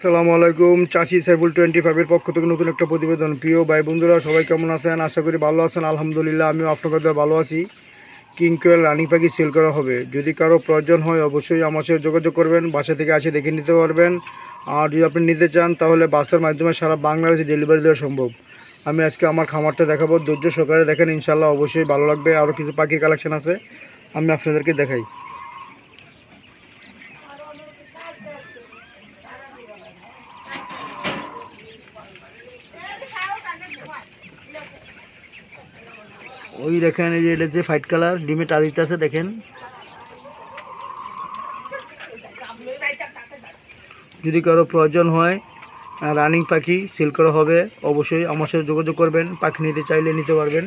আসসালামু আলাইকুম চাষি সাইফুল টোয়েন্টি ফাইভের পক্ষ থেকে নতুন একটা প্রতিবেদন। প্রিয় ভাই বন্ধুরা, সবাই কেমন আছেন? আশা করি ভালো আছেন, আলহামদুলিল্লাহ, আমিও আপনাদের ভালো আছি। কিংকোয়েল রানিং পাখি সেল করা হবে। যদি কারও প্রয়োজন হয়, অবশ্যই আমার সাথে যোগাযোগ করবেন, বাসা থেকে এসে দেখে নিতে পারবেন। আর যদি আপনি নিতে চান, তাহলে বাসের মাধ্যমে সারা বাংলাদেশে ডেলিভারি দেওয়া সম্ভব। আমি আজকে আমার খামারটা দেখাবো, ধৈর্য সহকারে দেখেন ইনশাল্লাহ অবশ্যই ভালো লাগবে। আরও কিছু পাখির কালেকশন আছে, আমি আপনাদেরকে দেখাই। ওই দেখেন এই যে এটা যে ফাইট কালার ডিমে টা দিতে আছে, দেখেন। যদি কারও প্রয়োজন হয় রানিং পাখি সেল করা হবে, অবশ্যই আমার সাথে যোগাযোগ করবেন। পাখি নিতে চাইলে নিতে পারবেন।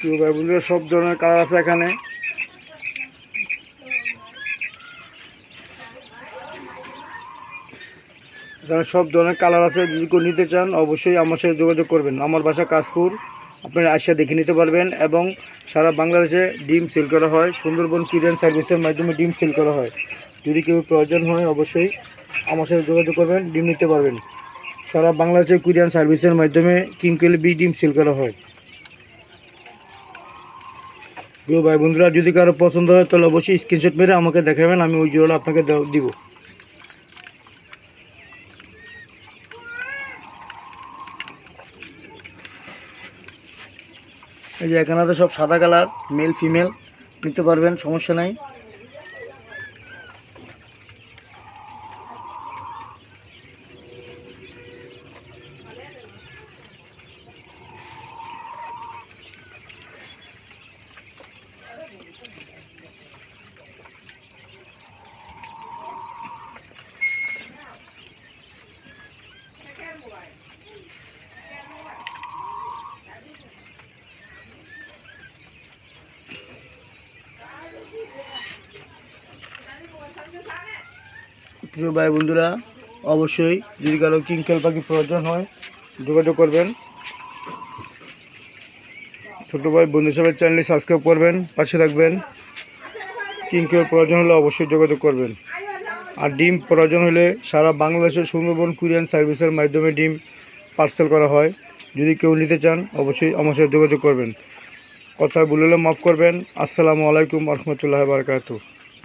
তো সব ধরনের কালার আছে এখানে। এখানে সব ধরনের কালার আছে, যদি কেউ নিতে চান, অবশ্যই আমার সাথে যোগাযোগ করবেন। আমার বাসা কাশপুর। আপনারা আসা দেখে নিতে পারবেন এবং সারা বাংলাদেশে ডিম সেল করা হয়। সুন্দরবন কিরেন সার্ভিসের মাধ্যমে ডিম সেল করা হয়। যদি কেউ প্রয়োজন হয় অবশ্যই আমার সাথে যোগাযোগ করবেন, ডিম নিতে পারবেন। সারা বাংলাদেশে কুরিয়ান সার্ভিসের মাধ্যমে কিংকেল বি ডিম সেল করা হয়। প্রিয় ভাই বন্ধুরা, যদি কারও পছন্দ হয় তাহলে অবশ্যই স্ক্রিনশট মেরে আমাকে দেখাবেন, আমি ওই জোড়াটা আপনাকে দিব। এই যে এখানে তো সব সাদা কালার মেল ফিমেল নিতে পারবেন সমস্যা নাই। প্রিয় ভাই বন্ধুরা, অবশ্যই যদি কারও কিংকেল পাখি প্রয়োজন হয়, যোগাযোগ করবেন। ছোটো ভাই বন্ধু সবাই চ্যানেলটি সাবস্ক্রাইব করবেন, পাশে রাখবেন কিংকেল প্রয়োজন হলে অবশ্যই যোগাযোগ করবেন। আর ডিম প্রয়োজন হলে সারা বাংলাদেশের সুন্দরবন কুরিয়ান সার্ভিসের মাধ্যমে ডিম পার্সেল করা হয়। যদি কেউ নিতে চান, অবশ্যই আমার সাথে যোগাযোগ করবেন। কথা বললে মাফ করবেন। আসসালামু আলাইকুম রহমতুল্লাহ বারকাতু